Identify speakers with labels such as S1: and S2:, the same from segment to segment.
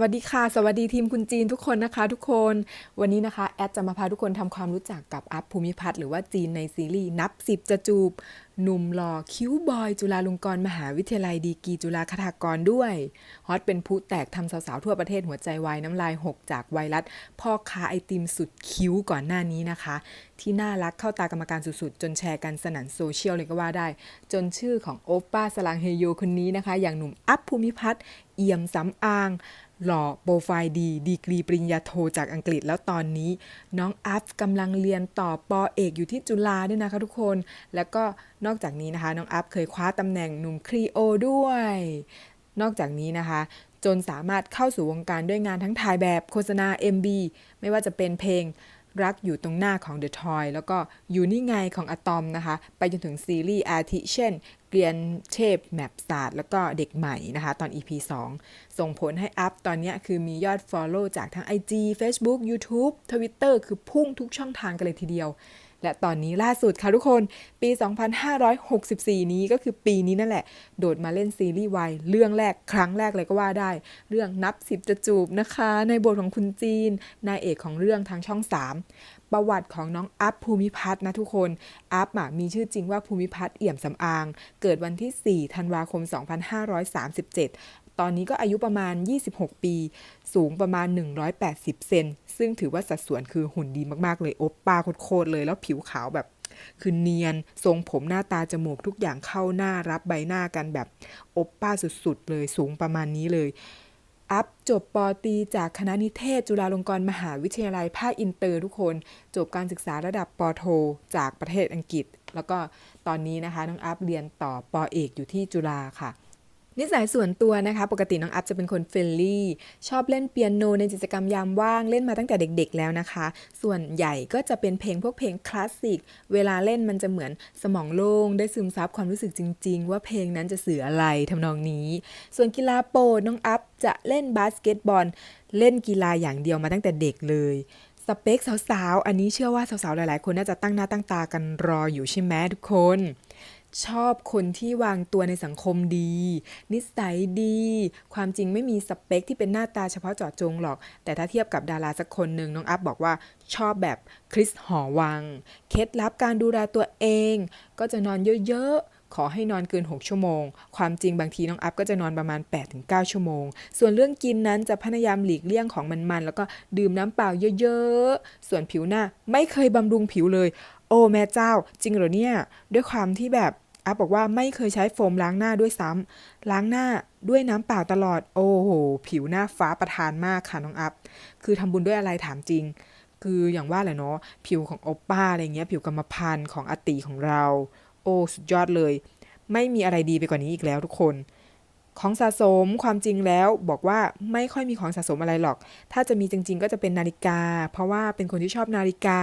S1: วัสดีค่ะ สวัสดีทีมคุณจีนทุกคนนะคะ ทุกคนวันนี้นะคะ แอดจะมาพาทุกคนทำความรู้จักกับอัพภูมิพัฒน์หรือว่าจีนในซีรีส์นับสิบจะจูบ หนุ่มหล่อคิ้วบอย จุฬาลงกรณ์มหาวิทยาลัยดีกีจุฬาคทากรด้วยฮอตเป็นผู้แตกทำสาวๆทั่วประเทศหัวใจวายน้ำลายหกจากไวรัสพ่อค้าไอติมสุดคิ้วก่อนหน้านี้นะคะ ที่น่ารักเข้าตากรรมการสุดๆ จนแชร์กันสนั่นโซเชียลเลยก็ว่าได้ จนชื่อของโอป้าสลังเฮโยคนนี้นะคะ อย่างหนุ่มอัพภูมิพัฒน์เอี่ยมสำอางหล่อโปรไฟล์ดี ดีกรีปริญญาโทจากอังกฤษแล้วตอนนี้ น้องอัพกำลังเรียนต่อปอเอกอยู่ที่จุฬาด้วยนะคะทุกคน แล้วก็นอกจากนี้นะคะน้องอัพเคยคว้าตำแหน่งหนุ่มครีโอด้วย นอกจากนี้นะคะ จนสามารถเข้าสู่วงการด้วยงานทั้งถ่ายแบบโฆษณา MB ไม่ว่าจะเป็นเพลงรักอยู่ตรงหน้าของ The Toy แล้วก็อยู่นี่ไงของอะตอมนะคะ ไปจนถึงซีรีส์อาทิเช่นเกรียนเทพแมปศาสตร์แล้วก็เด็กใหม่นะคะ ตอน EP 2 ส่งผลให้อัพตอนนี้คือมียอด Follow จากทั้ง IG Facebook YouTube Twitter คือพุ่งทุกช่องทางกันเลยทีเดียว และตอนนี้ล่าสุดค่ะทุกคนปี 2564 นี้ก็คือปีนี้นั่นแหละ โดดมาเล่นซีรีส์วายเรื่องแรกครั้งแรกเลยก็ว่าได้ เรื่องนับสิบจะจูบนะคะ ในบทของคุณจีนนายเอกของเรื่องทางช่อง 3 ประวัติของน้องอัพภูมิพัฒน์นะทุกคน อัพมีชื่อจริงว่าภูมิพัฒน์เอี่ยมสำอาง เกิดวันที่ 4 ธันวาคม 2537ตอนนี้ก็อายุประมาณ 26 ปี สูงประมาณ 180 เซน ซึ่งถือว่าสัดส่วนคือหุ่นดีมาก ๆ เลย โอปป้าโคตรเลย แล้วผิวขาวแบบ คือเนียน ทรงผมหน้าตาจมูกทุกอย่างเข้าหน้ารับใบหน้ากันแบบ โอปป้าสุด ๆ เลย สูงประมาณนี้เลย อัพจบปอตีจากคณะนิเทศ จุฬาลงกรณ์มหาวิทยาลัยภาคอินเตอร์ทุกคน จบการศึกษาระดับปอโท จากประเทศอังกฤษ แล้วก็ตอนนี้นะคะน้องอัพเรียนต่อปอเอกอยู่ที่จุฬาค่ะ นิสัยส่วนตัวนะคะ ปกติน้องอัพจะเป็นคนเฟรนลี่ชอบเล่นเปียโนในกิจกรรมยามว่างเล่นมาตั้งแต่เด็กๆแล้วนะคะ ส่วนใหญ่ก็จะเป็นเพลงพวกเพลงคลาสสิกเวลาเล่นมันจะเหมือนสมองโล่งได้ซึมซับความรู้สึกจริง ๆ ว่าเพลงนั้นจะสื่ออะไรทำนองนี้ ส่วนกีฬาโปรดน้องอัพจะเล่นบาสเกตบอล เล่นกีฬาอย่างเดียวมาตั้งแต่เด็กเลยสเปคสาวๆ อันนี้เชื่อว่าสาวๆ หลายๆ คนน่าจะตั้งหน้าตั้งตากันรออยู่ใช่ไหมทุกคน ชอบคนที่วางตัวในสังคมดี นิสัยดี ความจริงไม่มีสเปคที่เป็นหน้าตาเฉพาะเจาะจงหรอก แต่ถ้าเทียบกับดาราสักคนหนึ่งน้องอัพบอกว่าชอบแบบคริสหอวัง เคล็ดลับการดูแลตัวเอง ก็จะนอนเยอะๆขอให้นอนเกิน 6 ชั่วโมง ความจริงบางทีน้องอัพก็จะนอนประมาณ 8-9 ชั่วโมง ส่วนเรื่องกินนั้นจะพยายามหลีกเลี่ยงของมันๆ แล้วก็ดื่มน้ำเปล่าเยอะๆ ส่วนผิวหน้าไม่เคยบำรุงผิวเลย โอ้แม่เจ้า จริงเหรอเนี่ย ด้วยความที่แบบ อัพบอกว่าไม่เคยใช้โฟมล้างหน้าด้วยซ้ำล้างหน้าด้วยน้ำเปล่าตลอด โอ้โห ผิวหน้าฟ้าประทานมากค่ะน้องอัพ คือทำบุญด้วยอะไรถามจริง คืออย่างว่าแหละเนาะ ผิวของโอปป้าอะไรเงี้ย ผิวกรรมพันธุ์ของอติของเรา โอ้สุดยอดเลย ไม่มีอะไรดีไปกว่านี้อีกแล้วทุกคน ของสะสมความจริงแล้วบอกว่าไม่ค่อยมีของสะสมอะไรหรอก ถ้าจะมีจริง ๆ ก็จะเป็นนาฬิกา เพราะว่าเป็นคนที่ชอบนาฬิกา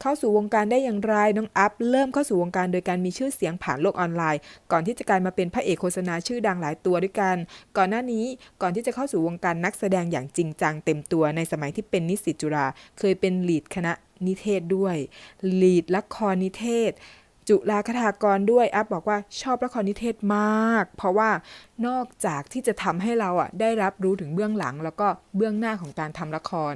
S1: เข้าสู่วงการได้อย่างไรน้องอัพเริ่มเข้าสู่วงการโดยการมีชื่อเสียงผ่านโลกออนไลน์ ก่อนที่จะกลายมาเป็นพระเอกโฆษณาชื่อดังหลายตัวด้วยกัน ก่อนหน้านี้ก่อนที่จะเข้าสู่วงการนักแสดงอย่างจริงจังเต็มตัวในสมัยที่เป็นนิสิตจุฬาเคยเป็นลีดคณะนิเทศด้วยลีดละครนิเทศ จุฬาคทากรด้วยอัพบอกว่าชอบละครนิเทศมาก เพราะว่านอกจากที่จะทำให้เราอะได้รับรู้ถึงเบื้องหลัง แล้วก็เบื้องหน้าของการทำละคร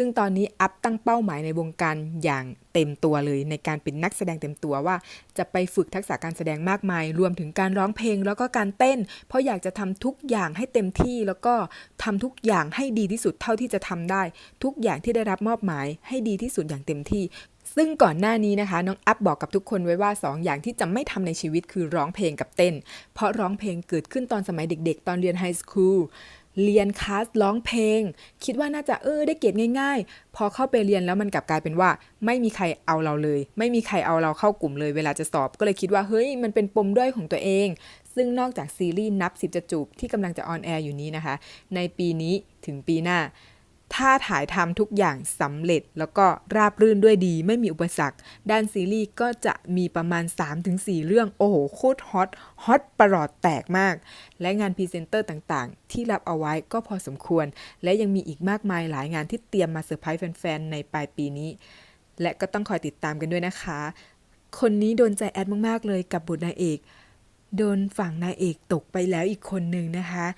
S1: ซึ่งตอนนี้อัพตั้งเป้าหมายในวงการอย่างเต็มตัวเลยในการเป็นนักแสดงเต็มตัวว่า จะไปฝึกทักษะการแสดงมากมาย รวมถึงการร้องเพลงแล้วก็การเต้น เพราะอยากจะทำทุกอย่างให้เต็มที่แล้วก็ทำทุกอย่างให้ดีที่สุดเท่าที่จะทำได้ ทุกอย่างที่ได้รับมอบหมายให้ดีที่สุดอย่างเต็มที่ซึ่งก่อนหน้านี้นะคะ น้องอัพบอกกับทุกคนไว้ว่า 2ออย่างที่จะไม่ทำในชีวิตคือร้องเพลงกับเต้น เพราะร้องเพลงเกิดขึ้นตอนสมัยเด็กๆ ตอนเรียนไฮสคูล เรียนคลาสร้องเพลง คิดว่าน่าจะเออได้เกรดง่าย ๆ พอเข้าไปเรียนแล้วมันกลับกลายเป็นว่า ไม่มีใครเอาเราเลย ไม่มีใครเอาเราเข้ากลุ่มเลยเวลาจะสอบ ก็เลยคิดว่าเฮ้ยมันเป็นปมด้อยของตัวเอง ซึ่งนอกจากซีรีส์นับสิบจะจูบที่กำลังจะออนแอร์อยู่นี้นะคะ ในปีนี้ถึงปีหน้า ถ้าถ่ายทำทุกอย่างสำเร็จแล้วก็ราบรื่นด้วยดีไม่มีอุปสรรค ด้านซีรีส์ก็จะมีประมาณ 3-4 เรื่อง โอ้โห โคตรฮอต ฮอตประหลอดแตกมาก และงานพรีเซนเตอร์ต่างๆ ที่รับเอาไว้ก็พอสมควร และยังมีอีกมากมายหลายงานที่เตรียมมาเซอร์ไพรส์แฟนๆ ในปลายปีนี้ และก็ต้องคอยติดตามกันด้วยนะคะ คนนี้โดนใจแอดมากๆเลยกับบทนายเอกโดนฝั่งนายเอกตกไปแล้วอีกคนหนึ่งนะคะ